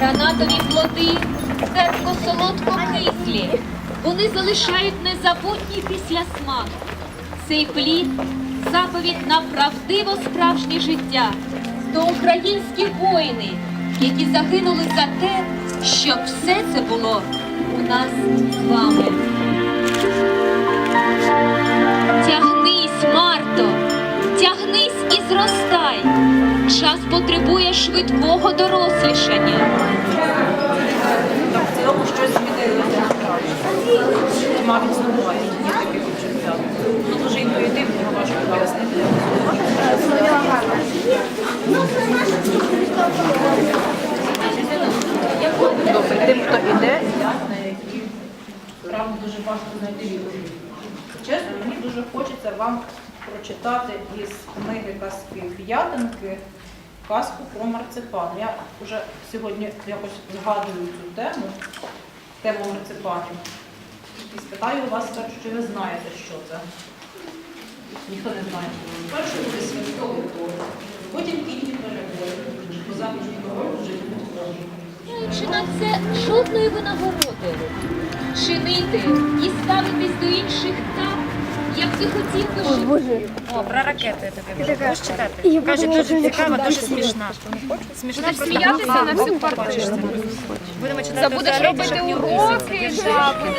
Гранатові плоди терпко солодко кислі. Вони залишають незабутній післясмак. Цей плід заповідь на правдиво справжнє життя. То українські воїни, які загинули за те, щоб все це було у нас з вами. Тягнись, Марто, тягнись і зростай. Час потребує швидкого дорослішання. На які справді дуже важко знайти відповідь. Чесно, мені дуже хочеться вам прочитати із книги казки П'ятинки казку про марципан. Я вже сьогодні якось згадую цю тему, тему марципанів. І спитаю вас чи ви знаєте, що це. Ніхто не знає. Перше буде святковий двор, потім кінні перебої, позаміжні може. На це жодної винагороди. Чинити і ставитись до інших так, як ти хотів би жити. О, про ракети я тобі можу читати. Каже, дуже цікаво, дуже смішна. Смішна просто сміятися на всю квартиру. Будемо читати Забудеш у туалеті, робити щоб не уроки, жабки.